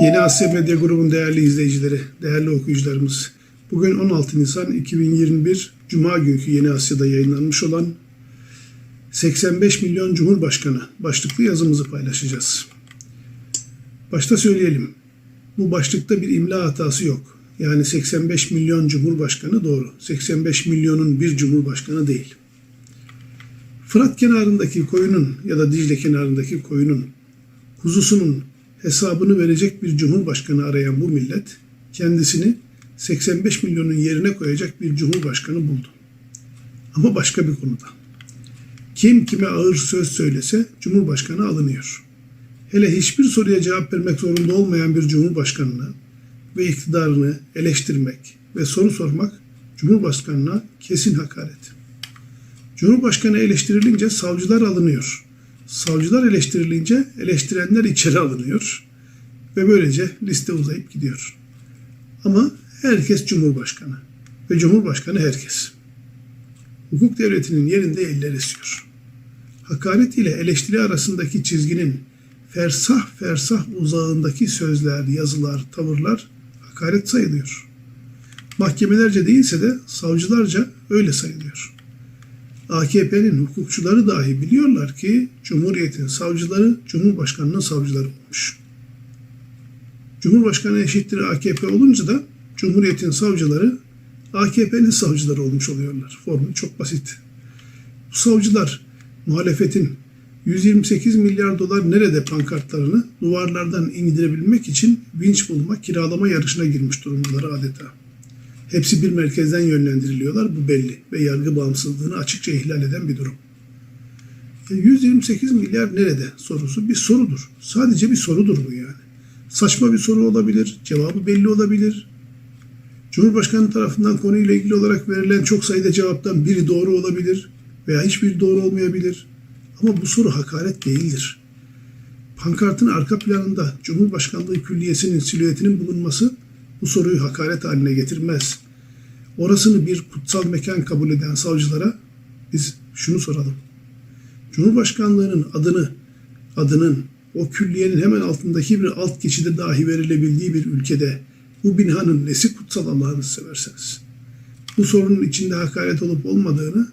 Yeni Asya Medya Grubu'nun değerli izleyicileri, değerli okuyucularımız. Bugün 16 Nisan 2021 Cuma günkü Yeni Asya'da yayınlanmış olan 85 milyon Cumhurbaşkanı başlıklı yazımızı paylaşacağız. Başta söyleyelim. Bu başlıkta bir imla hatası yok. Yani 85 milyon Cumhurbaşkanı doğru. 85 milyonun bir Cumhurbaşkanı değil. Fırat kenarındaki koyunun ya da Dicle kenarındaki koyunun kuzusunun hesabını verecek bir cumhurbaşkanı arayan bu millet kendisini 85 milyonun yerine koyacak bir cumhurbaşkanı buldu. Ama başka bir konuda. Kim kime ağır söz söylese cumhurbaşkanı alınıyor. Hele hiçbir soruya cevap vermek zorunda olmayan bir cumhurbaşkanını ve iktidarını eleştirmek ve soru sormak cumhurbaşkanına kesin hakaret. Cumhurbaşkanı eleştirilince savcılar alınıyor. Savcılar eleştirilince eleştirenler içeri alınıyor. Ve böylece liste uzayıp gidiyor. Ama herkes Cumhurbaşkanı. Ve Cumhurbaşkanı herkes. Hukuk devletinin yerinde eller esiyor. Hakaret ile eleştiri arasındaki çizginin fersah fersah uzağındaki sözler, yazılar, tavırlar hakaret sayılıyor. Mahkemelerce değilse de savcılarca öyle sayılıyor. AKP'nin hukukçuları dahi biliyorlar ki Cumhuriyet'in savcıları Cumhurbaşkanı'nın savcıları olmuş. Cumhurbaşkanı eşittir AKP olunca da Cumhuriyet'in savcıları AKP'nin savcıları olmuş oluyorlar. Formül çok basit. Bu savcılar muhalefetin 128 milyar dolar nerede pankartlarını duvarlardan indirebilmek için vinç bulma, kiralama yarışına girmiş durumdalar adeta. Hepsi bir merkezden yönlendiriliyorlar. Bu belli ve yargı bağımsızlığını açıkça ihlal eden bir durum. E, 128 milyar nerede sorusu bir sorudur. Sadece bir sorudur bu yani. Saçma bir soru olabilir, cevabı belli olabilir. Cumhurbaşkanı tarafından konuyla ilgili olarak verilen çok sayıda cevaptan biri doğru olabilir veya hiçbir doğru olmayabilir. Ama bu soru hakaret değildir. Pankartın arka planında Cumhurbaşkanlığı Külliyesi'nin silüetinin bulunması bu soruyu hakaret haline getirmez. Orasını bir kutsal mekan kabul eden savcılara biz şunu soralım. Cumhurbaşkanlığının adını, adının o külliyenin hemen altındaki bir alt geçide dahi verilebildiği bir ülkede bu binanın nesi kutsal Allah'ını severseniz. Bu sorunun içinde hakaret olup olmadığını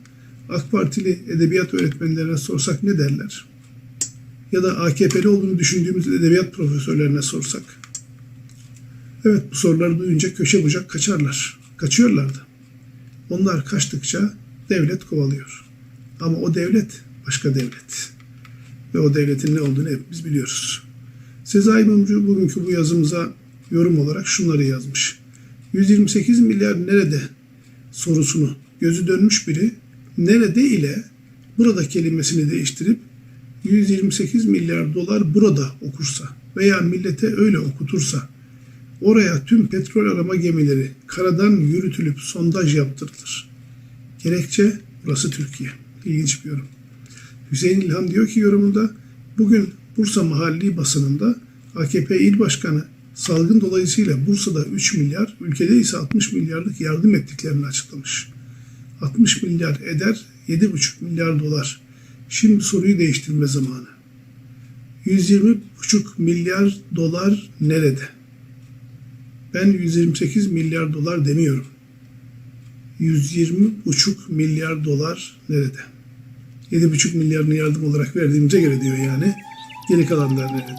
AK Partili edebiyat öğretmenlerine sorsak ne derler? Ya da AKP'li olduğunu düşündüğümüz edebiyat profesörlerine sorsak. Evet bu soruları duyunca köşe bucak kaçarlar. Kaçıyorlardı. Onlar kaçtıkça devlet kovalıyor. Ama o devlet başka devlet. Ve o devletin ne olduğunu hepimiz biliyoruz. Sezai Mumcu bugünkü bu yazımıza yorum olarak şunları yazmış. 128 milyar nerede sorusunu gözü dönmüş biri nerede ile burada kelimesini değiştirip 128 milyar dolar burada okursa veya millete öyle okutursa oraya tüm petrol arama gemileri karadan yürütülüp sondaj yaptırılır. Gerekçe burası Türkiye. İlginç bir yorum. Hüseyin İlhan diyor ki yorumunda bugün Bursa mahalli basınında AKP il başkanı salgın dolayısıyla Bursa'da 3 milyar, ülkede ise 60 milyarlık yardım ettiklerini açıklamış. 60 milyar eder 7,5 milyar dolar. Şimdi soruyu değiştirme zamanı. 120,5 milyar dolar nerede? Ben 128 milyar dolar demiyorum. 120,5 milyar dolar nerede? 7,5 milyarını yardım olarak verdiğimize göre diyor yani. Geri kalanlar nerede?